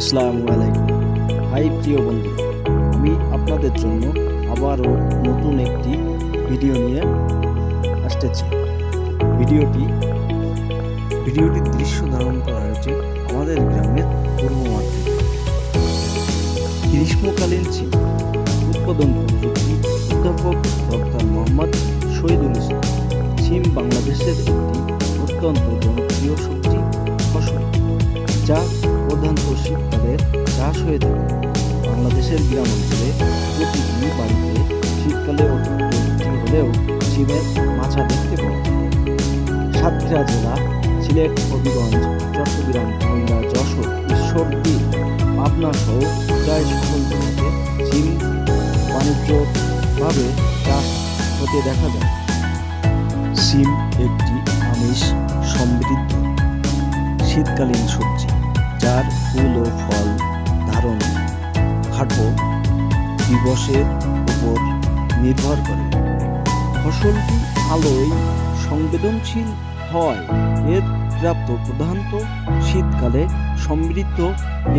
আসসালামু আলাইকুম। হাই, প্রিয় বন্ধুরা আমি আপনাদের জন্য আবারও নতুন একটি ভিডিও নিয়ে আসতেছি। ভিডিওটি, ভিডিওটির দৃশ্য ধারণ করা হয়েছে আমাদের গ্রামের পূর্ব থেকে। গ্রীষ্মকালীন ছিল। উৎপাদন প্রযুক্তি অধ্যাপক ডক্টর মোহাম্মদ শহীদুল ইসলাম। সিম বাংলাদেশের একটি অত্যন্ত জনপ্রিয় সবজি ফসল, যা প্রধানত শীতকালে চাষ হয়ে থাকে। বাংলাদেশের গ্রাম অঞ্চলে প্রতিটি বাড়িতে শীতকালে অত্যন্ত হলেও শিবের মাছা দেখতে পাওয়া যায়। সাতক্ষীরা জেলা, সিলেট, হবিগঞ্জ, চট্টগ্রাম কুমিল্লা যশোর ঈশ্বরদী পাবনা সহ প্রায় সকল জেলাতে সিম বাণিজ্যভাবে চাষ হতে দেখা যায়। সিম একটি আমিষ সমৃদ্ধ। শীতকালীন সবজি। যার ফুল ও ফল ধারণ খাটো দিবসের উপর নির্ভর করে। ফসলটি আলোয় সংবেদনশীল হয়। এর প্রাপ্ত প্রধানত শীতকালে সমৃদ্ধ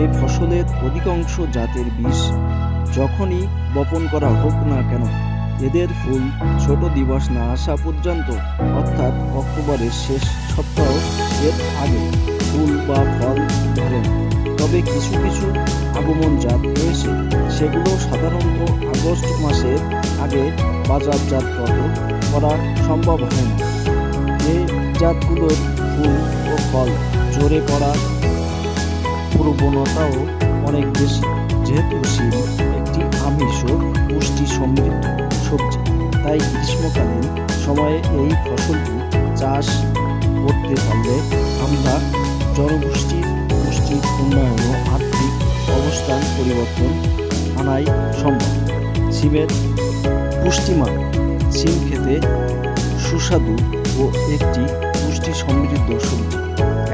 এ ফসলের অধিকাংশ জাতের বীজ যখনই বপন করা হোক না কেন, এদের ফুল ছোট দিবস না আসা পর্যন্ত, অর্থাৎ অক্টোবরের শেষ সপ্তাহ এর আগে ফুল বা ফল ধরে না। তবে কিছু কিছু আগমন জাত রয়েছে। সেগুলো সাধারণত আগস্ট মাসের আগে বাজারজাত করা সম্ভব হয় না। এই জাতগুলোর ফুল ও ফল জোরে পড়ার প্রবণতাও অনেক বেশি। যেহেতু শিম একটি আমিষ ও পুষ্টি সমৃদ্ধ সবজি, তাই গ্রীষ্মকালীন সময়ে এই ফসলটি চাষ করতে পারলে আমরা জনগোষ্ঠীর উন্নয়ন ও আর্থিক অবস্থান পরিবর্তন আনাই সম্ভব। সিমের পুষ্টিমান সিম খেতে সুস্বাদু ও একটি পুষ্টি সমৃদ্ধ সবজি,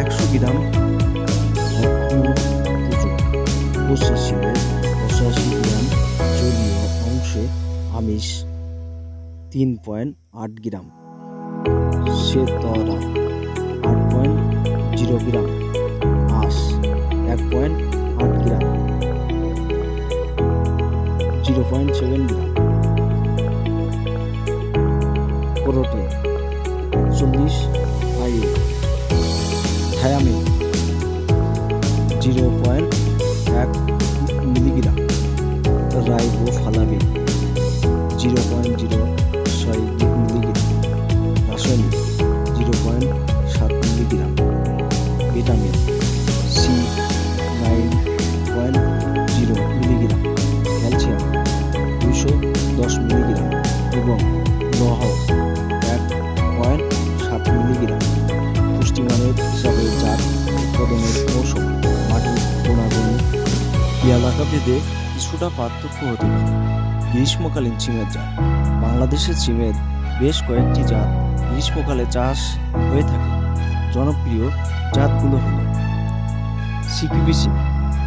একশো গ্রাম পঁচিশ সিমের গ্রাম জলীয় অংশে আমিষ তিন পয়েন্ট আট গ্রাম। শ্বেতরা আট পয়েন্ট জিরো গ্রাম। এক পয়েন্ট আট গ্রাম। জিরো পয়েন্ট সেভেন গ্রাম। প্রোটিন চল্লিশ আয়ু থায়ামিন জিরো পয়েন্ট এক milligram. Riboflavin zero point zero উৎপাদনের মৌসুম মাটির গুণাগুণি এলাকা ভেদে কিছুটা পার্থক্য হতে পারে। গ্রীষ্মকালীন সিমের জাত। বাংলাদেশের সিমের বেশ কয়েকটি জাত গ্রীষ্মকালে চাষ হয়ে থাকে। জনপ্রিয় জাতগুলো হল সিকিবি সিম,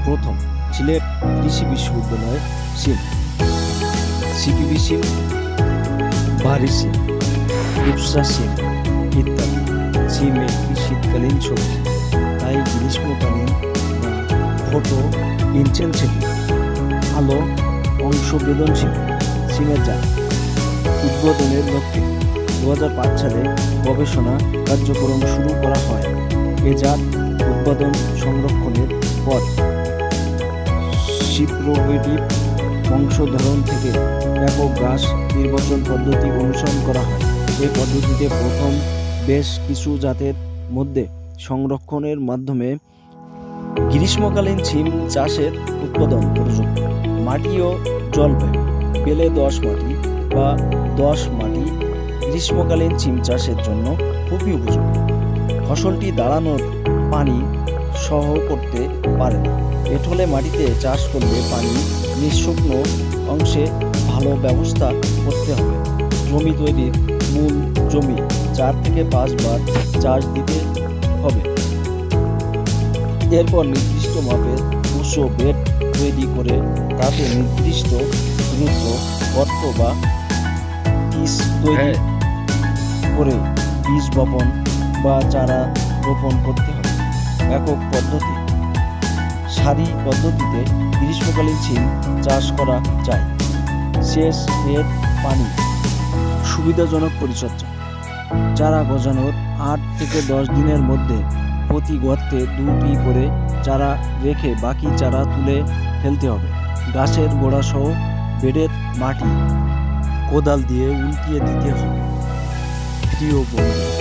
প্রথম সিলেট কৃষি বিশ্ববিদ্যালয় সিম। সিকিবি সিম বাড়ি সিম রূপসা সিম ইত্যাদি। সিম শীতকালীন সবজি তাই গ্রীষ্মকালীন বা ফটো আলো অংশবেদনশীল সিমের জাত উদ্বোধনের লক্ষ্যে দু হাজার পাঁচ সালে গবেষণা কার্যক্রম শুরু করা হয়। এ জাত উৎপাদন সংরক্ষণের পর সিপ্রোগেটিভ বংশধরন থেকে ব্যাপক গাছ নির্বাচন পদ্ধতি অনুসরণ করা হয়। এই পদ্ধতিতে প্রথম বেশ কিছু জাতের মধ্যে সংরক্ষণের মাধ্যমে গ্রীষ্মকালীন সিম চাষের উৎপাদন প্রযুক্তি মাটি ও জলবায়ু বেলে দশ মাটি বা দশ মাটি গ্রীষ্মকালীন সিম চাষের জন্য খুবই উপযোগী। ফসলটি দাঁড়ানোর পানি সহ করতে পারে না। এঠলে মাটিতে চাষ করলে পানি নিঃশুকনো অংশে ভালো ব্যবস্থা করতে হবে। জমি তৈরির মূল জমি চার থেকে পাঁচবার চাষ দিতে হবে। এরপর নির্দিষ্ট মাপের উঁচু বেড তৈরি করে তাতে নির্দিষ্ট দূরত্ব গর্ত বা পিস তৈরি করে বীজ বপন বা চারা রোপণ করতে হবে। একক পদ্ধতি। সারি পদ্ধতিতে গ্রীষ্মকালীন সিম চাষ করা যায়। শেষ এর পানি। সুবিধাজনক পরিচর্যা। চারা গজানোর আট থেকে দশ দিনের মধ্যে প্রতি গর্তে দুটি করে চারা রেখে বাকি চারা তুলে ফেলতে হবে। গাছের গোড়াসহ বেডের মাটি কোদাল দিয়ে উল্টিয়ে দিতে হবে। প্রিয় বন্ধু